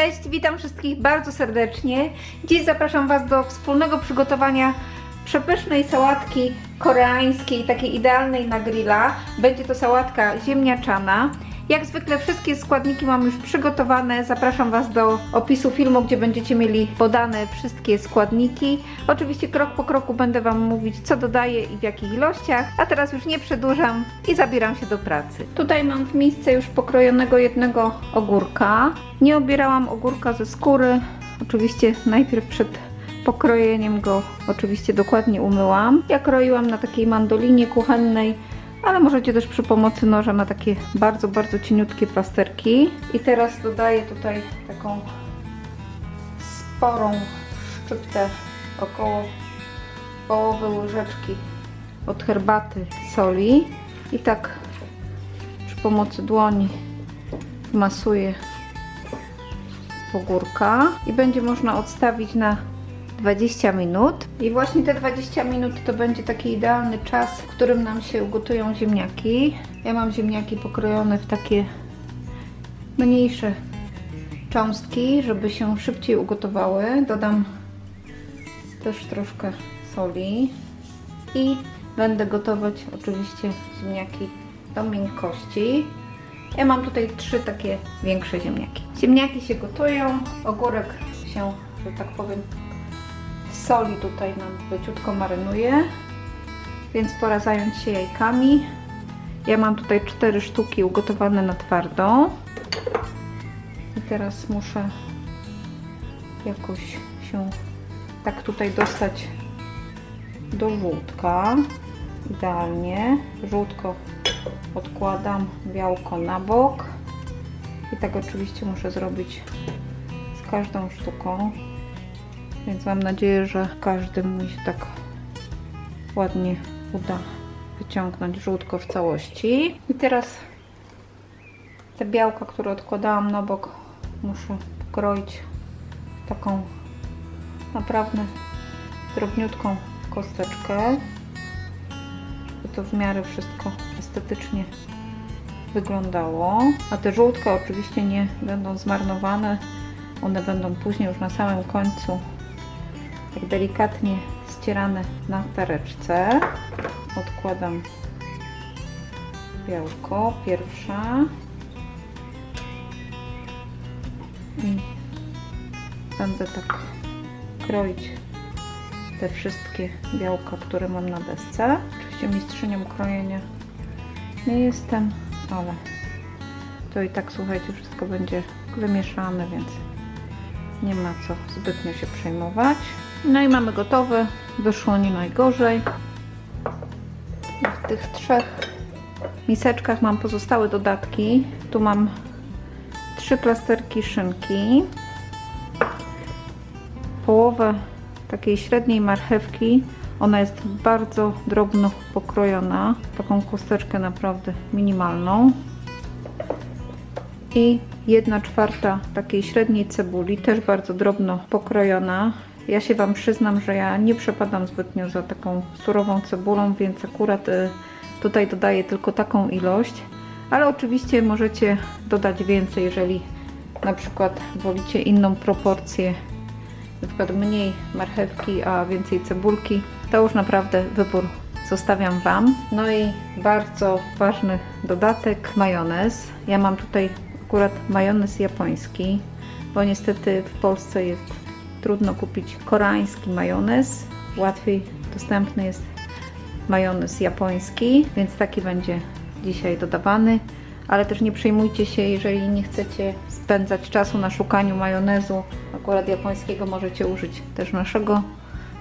Cześć, witam wszystkich bardzo serdecznie. Dziś zapraszam Was do wspólnego przygotowania przepysznej sałatki koreańskiej, takiej idealnej na grilla. Będzie to sałatka ziemniaczana. Jak zwykle wszystkie składniki mam już przygotowane. Zapraszam Was do opisu filmu, gdzie będziecie mieli podane wszystkie składniki. Oczywiście krok po kroku będę Wam mówić, co dodaję i w jakich ilościach. A teraz już nie przedłużam i zabieram się do pracy. Tutaj mam w miejsce już pokrojonego jednego ogórka. Nie obierałam ogórka ze skóry. Oczywiście najpierw przed pokrojeniem go oczywiście dokładnie umyłam. Ja kroiłam na takiej mandolinie kuchennej, ale możecie też przy pomocy noża na takie bardzo, bardzo cieniutkie plasterki. I teraz dodaję tutaj taką sporą szczyptę, około połowy łyżeczki od herbaty soli i tak przy pomocy dłoni wmasuję ogórka i będzie można odstawić na 20 minut. I właśnie te 20 minut to będzie taki idealny czas, w którym nam się ugotują ziemniaki. Ja mam ziemniaki pokrojone w takie mniejsze cząstki, żeby się szybciej ugotowały. Dodam też troszkę soli i będę gotować oczywiście ziemniaki do miękkości. Ja mam tutaj trzy takie większe ziemniaki. Ziemniaki się gotują, ogórek się, że tak powiem, soli tutaj nam leciutko marynuje, więc pora zająć się jajkami. Ja mam tutaj cztery sztuki ugotowane na twardo. I teraz muszę jakoś się tak tutaj dostać do żółtka. Idealnie. Żółtko odkładam, białko na bok. I tak oczywiście muszę zrobić z każdą sztuką. Więc mam nadzieję, że każdym mi się tak ładnie uda wyciągnąć żółtko w całości. I teraz te białka, które odkładałam na bok, muszę pokroić taką naprawdę drobniutką kosteczkę, żeby to w miarę wszystko estetycznie wyglądało. A te żółtka oczywiście nie będą zmarnowane, one będą później już na samym końcu tak delikatnie ścierane na tareczce. Odkładam białko pierwsza i będę tak kroić te wszystkie białka, które mam na desce. Oczywiście mistrzynią krojenia nie jestem, ale to i tak słuchajcie, wszystko będzie wymieszane, więc nie ma co zbytnio się przejmować. No i mamy gotowe. Wyszło nie najgorzej. W tych trzech miseczkach mam pozostałe dodatki. Tu mam trzy plasterki szynki, połowę takiej średniej marchewki. Ona jest bardzo drobno pokrojona, taką kosteczkę naprawdę minimalną. I jedna czwarta takiej średniej cebuli, też bardzo drobno pokrojona. Ja się Wam przyznam, że ja nie przepadam zbytnio za taką surową cebulą, więc akurat y, tutaj dodaję tylko taką ilość. Ale oczywiście możecie dodać więcej, jeżeli na przykład wolicie inną proporcję, na przykład mniej marchewki, a więcej cebulki. To już naprawdę wybór zostawiam Wam. No i bardzo ważny dodatek, majonez. Ja mam tutaj akurat majonez japoński, bo niestety w Polsce jest trudno kupić koreański majonez. Łatwiej dostępny jest majonez japoński, więc taki będzie dzisiaj dodawany. Ale też nie przejmujcie się, jeżeli nie chcecie spędzać czasu na szukaniu majonezu akurat japońskiego, możecie użyć też naszego.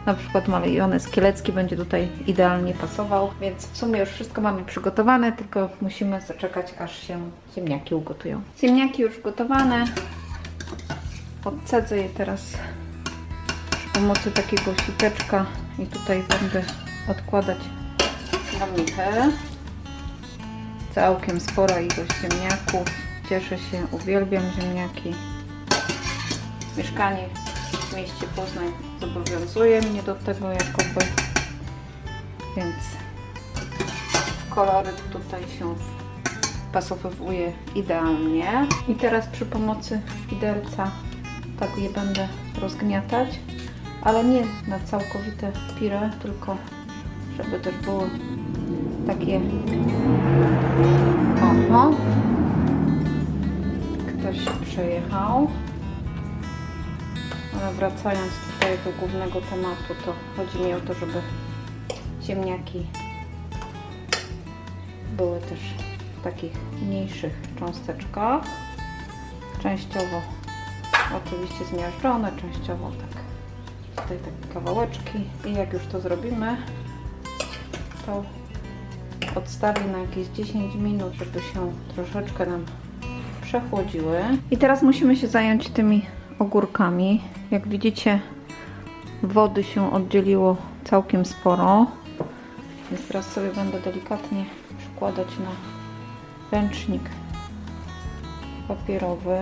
Na przykład majonez kielecki będzie tutaj idealnie pasował, więc w sumie już wszystko mamy przygotowane, tylko musimy zaczekać aż się ziemniaki ugotują. Ziemniaki już gotowane. Odcedzę je teraz pomocy takiego siteczka i tutaj będę odkładać na michę. Całkiem spora ilość ziemniaków. Cieszę się, uwielbiam ziemniaki. Mieszkanie w mieście Poznań zobowiązuje mnie do tego jakoby, więc koloryt tutaj się pasowuje idealnie. I teraz przy pomocy widelca tak je będę rozgniatać, ale nie na całkowite pire, tylko żeby też było takie oho ktoś się przejechał. Ale wracając tutaj do głównego tematu to chodzi mi o to, żeby ziemniaki były też w takich mniejszych cząsteczkach. Częściowo oczywiście zmiażdżone, częściowo tak tutaj takie kawałeczki i jak już to zrobimy to odstawię na jakieś 10 minut, żeby się troszeczkę nam przechłodziły. I teraz musimy się zająć tymi ogórkami. Jak widzicie, wody się oddzieliło całkiem sporo. Więc teraz sobie będę delikatnie przykładać na ręcznik papierowy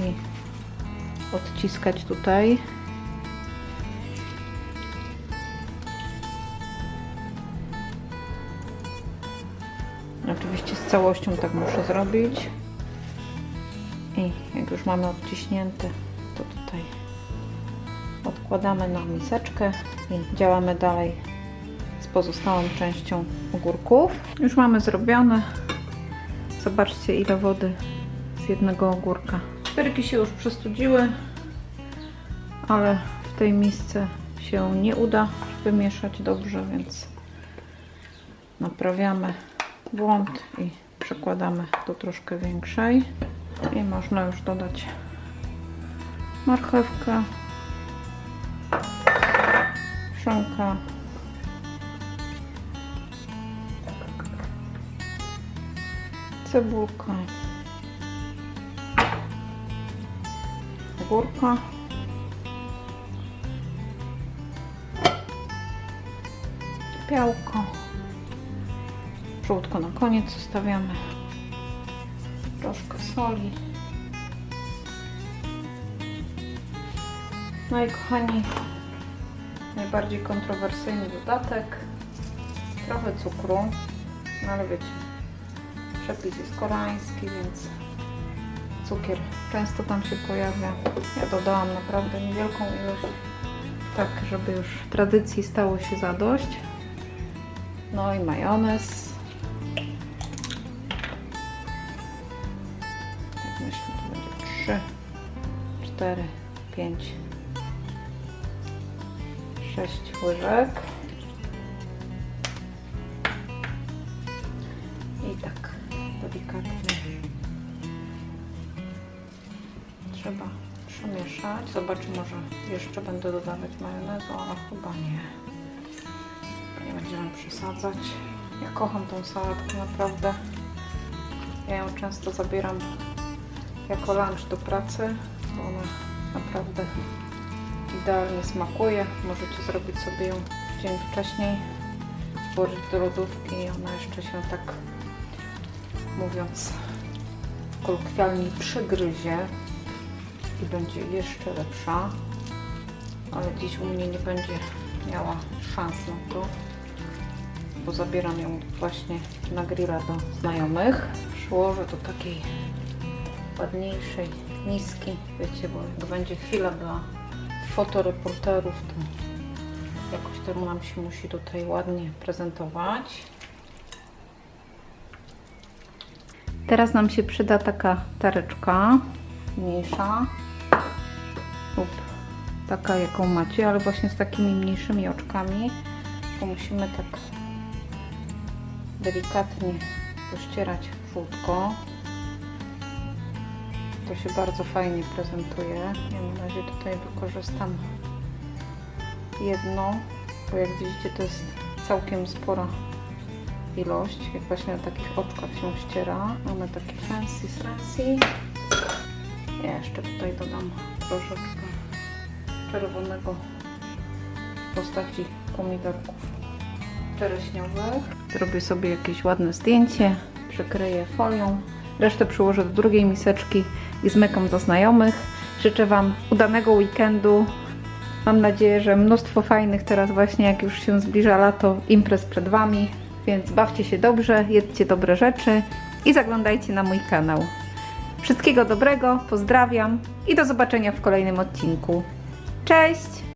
i odciskać tutaj. Oczywiście z całością tak muszę zrobić. I jak już mamy odciśnięte, to tutaj odkładamy na miseczkę i działamy dalej z pozostałą częścią ogórków. Już mamy zrobione. Zobaczcie ile wody z jednego ogórka. Szpyrki się już przestudziły, ale w tej misce się nie uda wymieszać dobrze, więc naprawiamy błąd i przekładamy do troszkę większej. I można już dodać marchewkę, szynkę, cebulkę, ogórka, białko, żółtko na koniec zostawiamy, troszkę soli. No i kochani, najbardziej kontrowersyjny dodatek, trochę cukru, no ale wiecie, przepis jest koreański, więc cukier często tam się pojawia. Ja dodałam naprawdę niewielką ilość, tak żeby już tradycji stało się zadość. No i majonez. Tak myślę, to będzie 3, 4, 5, 6 łyżek. I tak delikatnie trzeba przemieszać. Zobaczę, może jeszcze będę dodawać majonezu, ale chyba nie. Nie będziemy przesadzać. Ja kocham tą sałatkę naprawdę. Ja ją często zabieram jako lunch do pracy, bo ona naprawdę idealnie smakuje. Możecie zrobić sobie ją dzień wcześniej, włożyć do lodówki i ona jeszcze się tak mówiąc kolokwialnie przygryzie będzie jeszcze lepsza. Ale dziś u mnie nie będzie miała szans na to, bo zabieram ją właśnie na grilla do znajomych. Przyłożę do takiej ładniejszej miski, wiecie, bo jak będzie chwila dla fotoreporterów, to jakoś to nam się musi tutaj ładnie prezentować. Teraz nam się przyda taka tareczka mniejsza lub taka jaką macie, ale właśnie z takimi mniejszymi oczkami, bo musimy tak delikatnie pościerać żółtko. To się bardzo fajnie prezentuje. Ja na razie tutaj wykorzystam jedno, bo jak widzicie to jest całkiem spora ilość. Jak właśnie na takich oczkach się ściera. Mamy taki fancy fancy. Ja jeszcze tutaj dodam troszeczkę czerwonego w postaci pomidorków czereśniowych. Zrobię sobie jakieś ładne zdjęcie, przykryję folią. Resztę przyłożę do drugiej miseczki i zmykam do znajomych. Życzę Wam udanego weekendu. Mam nadzieję, że mnóstwo fajnych teraz właśnie, jak już się zbliża lato, imprez przed Wami. Więc bawcie się dobrze, jedzcie dobre rzeczy i zaglądajcie na mój kanał. Wszystkiego dobrego, pozdrawiam i do zobaczenia w kolejnym odcinku. Cześć!